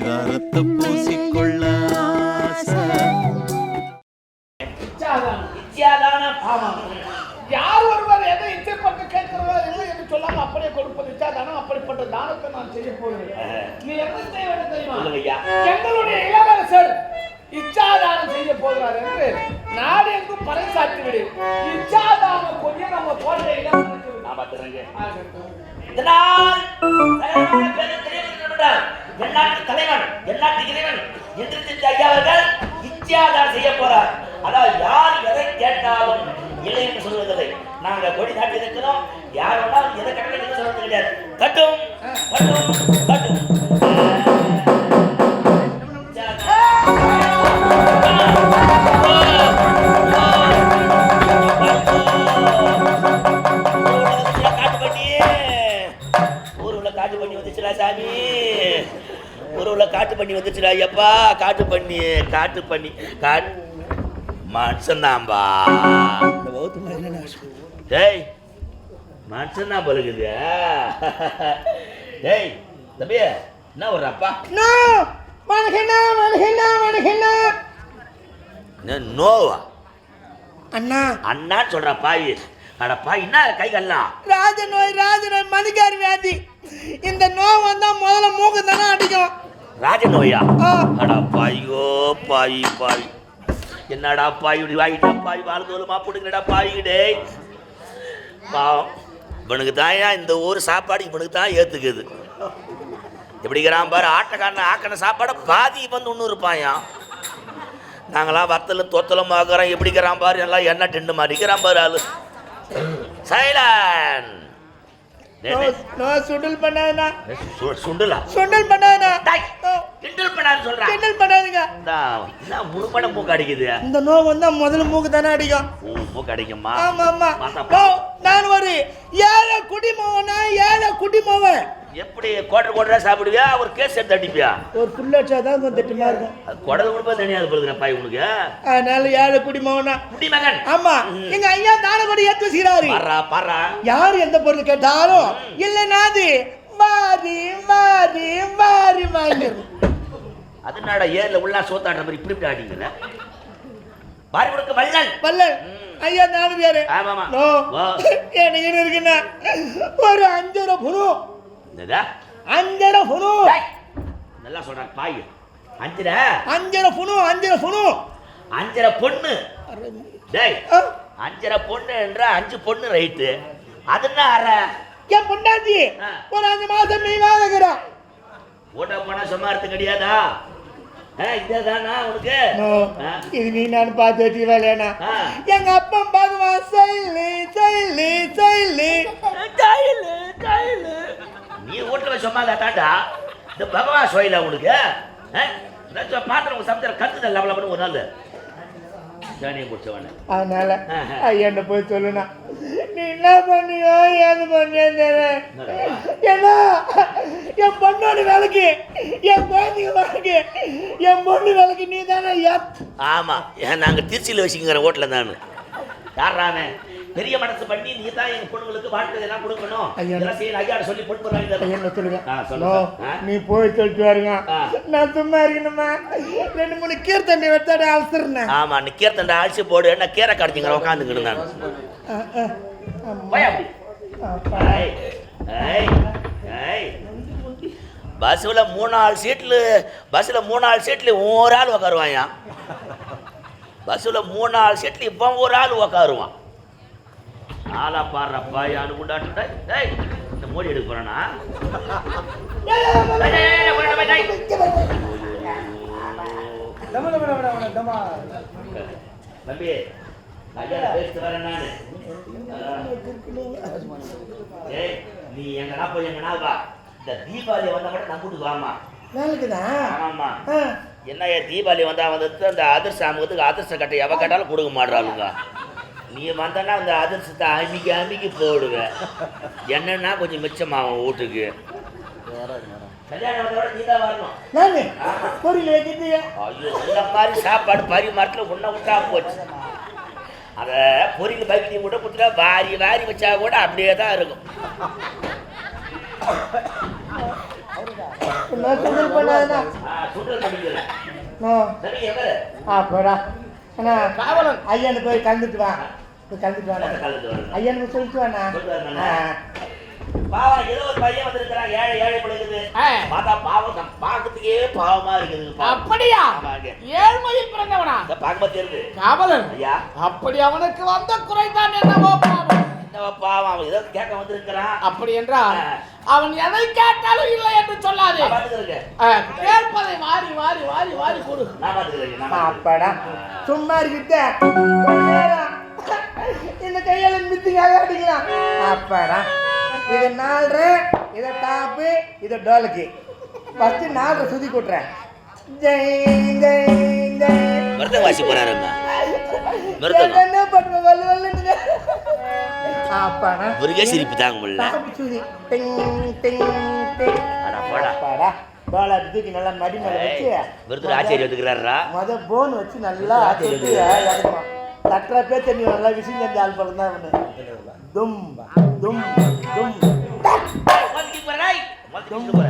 பரிதாரத்தை பூசிக்கொள்ள யார் ஒருவர் எதை இச்சைப்பட்டு கேட்கிறவர் இல்லை என்று சொல்லாமல் அப்படியே கொடுப்பது இச்சாதானம் அப்படிப்பட்ட தானத்தை நான் செய்ய போகிறேன். நீ என்ன செய்ய வேண்டும் தெரியுமா எங்களுடைய இளவரசர் இச்சாதானம் செய்ய போகிறார் என்று நாடு எங்கும் பறைசாற்றி விடு இச்சாதானம் கொஞ்சம் நம்ம மறைத்து விடு. நான் பார்த்துறேங்க ஆகட்டும். இதனால் தலைவரான தலைவன் எந்நாட்டு இறைவன் என்று தெரிந்த ஐயா அவர்கள் இத்தியாதாரம் செய்ய போறார். அதாவது யார் எதை கேட்டாலும் இல்லை என்று சொல்வதில்லை. நாங்க கொடி நாட்டி இருக்கிறோம். யார் வேணாலும் எதை கேட்டாலும் சொல்வது கிடையாது. கட்டும் கட்டும் கட்டும். காட்டு பண்ணி வந்துச்சுடா சாமி. ஊருல காட்டு பண்ணி வந்துச்சுடா ஐயப்பா. காட்டு பண்ணி காட்டு பண்ணி. காட்டு மனுஷன்தான்பா டேய் மனுஷன் தான் பழுகுது டேய் தம்பி என்ன ஒரு அப்பா? நோவா? அண்ணா. அண்ணான்னு சொல்ற பாய் அட பாய் என்ன கை கல்லாம் ராஜ நோய் ராஜ நோய் மணிக்காரி வியாதி. இந்த நோய் வந்தா முதல்ல மூக்கு தானே அடிக்கும். ராஜ நோயா. அடா பாய்யோ பாய் பாய் என்னடா பாய் இப்படி வாங்கிட்டா பாய் வாழ்ந்தோலுமா பிடுங்கடா பாய்கிடே பாவம். இவனுக்கு தாயா இந்த ஊர் சாப்பாடு இவனுக்கு தான் ஏத்துக்குது. எப்படிங்கிறான் பாரு ஆட்டக்காரன் ஆக்கின சாப்பாடை பாதி வந்து ஒன்று இருப்பாயான் நாங்களாம் வத்தலும் தொத்தலும் பார்க்குறோம் எப்படிங்கிறான் பாரு எல்லாம் எண்ணெய் டிண்டு மாறிக்கிறான் பாரு ஆளு. சைலன் நோய் சுண்டல் பண்ணாதுண்ணா சுண்டலா? சுண்டல் பண்ணாதுண்ணா டேய், கிண்டல் பண்ணான்னு சொல்றேன் கிண்டல் பண்ணாதுங்க. என்ன முழுப்பட மூக்கு அடிக்குது. இந்த நோய் வந்தா முதல்ல மூக்கு தானே அடிக்கும். மூக்கு அடிக்குமா? ஆமா ஆமா. நான் ஒரு ஏழை குடிமவனா ஏழை குடிமவன் எப்படி கோட்டர் கோட்டரா சாப்பிடுவியா? ஒரு கேஸ் எடுத்து அடிப்பியா? ஒரு புல்லட்சா தான் கொஞ்சம் திட்டமா இருக்கும். குடல் கொடுப்பா தனியாக போடுதுங்க பாய் உனக்கு அதனால ஏழை குடிமவனா குடிமகன். ஆமா. எங்க ஐயா வச்சுக்கிறாரு பாரா பாரா. யார் எந்த பொருள் கேட்டாலும் இல்ல நாது மாறி மாறி மாறி வாங்கிரு அதனால ஏர்ல உள்ள சோத்தாடுற மாதிரி இப்படி இப்படி ஆடிங்கிற பாரி கொடுக்க வள்ளல். பல்லல் ஐயா நானு யாரு வா. எனக்கு இருக்குன்னா ஒரு அஞ்சரை புரு? அஞ்சரை புரு நல்லா சொல்றான் பாய். அஞ்சரை? அஞ்சரை புனு அஞ்சரை புனு அஞ்சரை பொண்ணு. டேய். அஞ்சரை பொண்ணு என்ற அஞ்சு பொண்ணு ரைட்டு அதுன்னா அரை என் பொண்டாட்டி? ஆ. ஒரு அஞ்சு மாசம் நீ வாங்குறான் ஓட்ட போனா சும்மா இருக்கு கிடையாதா இதேதானா உனக்கு? இது நீ நான் பார்த்து வச்சு வேலையானா ஆ. எங்க அப்பா பகவான் சைலு சைலு சைலு கையிலு, கையிலு. நீ வீட்டுல சும்மா தாண்டா இந்த பகவான் சோயில உனக்கு. பாத்திரம் உங்க சமைச்சர் கத்துதல் லவலப்பன்னு ஒரு நாள். ஜானியை முடிச்சவன அதனால. ஐயன்ட்ட போய் சொல்லுனா நீ என்ன பண்ணியோ ஏது பண்ணியோ ஏன்னா என் பொண்ணோட வேலைக்கு என் குழந்தைங்க வேலைக்கு என் பொண்ணு வேலைக்கு நீ தானே ஆமா. ஏன் நாங்க திருச்சியில் வச்சுக்கிற ஹோட்டலில் தான். யாரானே பெரிய மனசு பண்ணி நீ தான் எங்க பொண்ணுங்களுக்கு வாழ்க்கை எல்லாம் கொடுக்கணும். ஐயா. இதெல்லாம் செய்யணும் ஐயாட சொல்லி பொண்ணு தரணும். ஐயன் சொல்லுங்க? நோ, போய் சொல்லிட்டு வருங்க. நான் சும்மா இருக்கணுமா? ரெண்டு மூணு கீர்த்தண்ணி வெட்டாடி அலசுறேன் ஆமா நீ கீர்த்தண்டை அழிச்சு போடு என்ன கீரை கடிச்சிங்கிற உட்காந்துக்கிட்டு நான். பஸ்ஸில் மூணு நாலு சீட்டில் பஸ்ஸில் மூணு நாலு சீட்டில் ஒரு ஆள் உட்காருவாயா பஸ்ஸில் மூணு நாலு சீட்டில் இப்போ ஒரு ஆள் உட்காருவான் ஆளா பாடுறப்பா யாரு கொண்டாட்டு டேய் இந்த மோடி எடுக்க போறானா டேய், டேய், டேய், டேய், போடா, டேய், டேய். தம்பி பேசிட்டு வரேன் நானு. ஏய் நீ எங்கனா போய் எங்கனா வா. இந்த தீபாவளி வந்தா கூட நம்ம வீட்டுக்கு வாமா நாளைக்குதான் ஆமாம்மா. ஆ. என்ன ஏன் தீபாவளி வந்தா வந்து அந்த அதிர்ஷ்ட அமுகத்துக்கு அதிர்ஷ்ட கட்டை எவ கேட்டாலும் கொடுக்க மாட்றாளுங்க. நீ வந்தனா அந்த அதிர்ஷ்டத்தை அமுக்கி அமுக்கி போடுவேன் என்னன்னா கொஞ்சம் மிச்சமாகும் வீட்டுக்கு. பொரியல் வைக்கிறது ஐயோ இந்த மாதிரி சாப்பாடு பரிமாறத்தில் ஒன்றை விட்டா போச்சு. அதை பொரியல் பக்கி கூட கொடுத்துட்டா வாரி வாரி வச்சா கூட அப்படியே தான் இருக்கும். அப்படா அண்ணா காவலன். ஐயனு போய் கலந்துட்டு வா. போய் கலந்துட்டு வாண்ணா ஐயனுக்கு சொல்லிட்டு வாண்ணா. பாவம் ஏதோ ஒரு பையன் வந்திருக்கிறான் ஏழை ஏழை பிள்ளைக்குது. பார்த்தா பாவம் நம்ம பார்க்கறதுக்கே பாவமா இருக்குது. அப்படியா. ஏழ்மையில் பிறந்தவனா? பார்க்கும்போது தெரியுது காவலன். ஐயா. அப்படி அவனுக்கு வந்த குறைதான் என்னவோ பாவம். என்னவா பாவம் அவன் ஏதோ கேட்க வந்திருக்கிறான். அப்படி என்றால். அவன் எதை கேட்டாலும் இல்லை என்று சொல்லாதே. கேட்பதை வாரி வாரி வாரி வாரி கொடு. அப்படா. சும்மா இருக்கிட்ட இந்த கையால அடிக்கலாம். அப்பாடா. இது நாலு இதை டாப்பு இதை டோலுக்கு. ஃபஸ்ட்டு நாலு சுதி கொட்டுறேன். ஜெய் ஜெய் ஜெய். மருந்தங்க வாசி போறாருங்க. மருந்தங்க என்ன வல்லு சிரிப்பு தாங்க முடியல. டாப்பு சுதி. டிங் டிங் டிங். அட போடா. தூக்கி நல்லா மடி மேல வச்சு விருது ஆச்சரிய வந்துக்கிறாரா முத போன் வச்சு நல்லா இறக்கணும் தட்டுறப்பே தண்ணி நல்லா விசில் தண்ணி ஆள் பழம் தான் அவனு தும் Don't worry.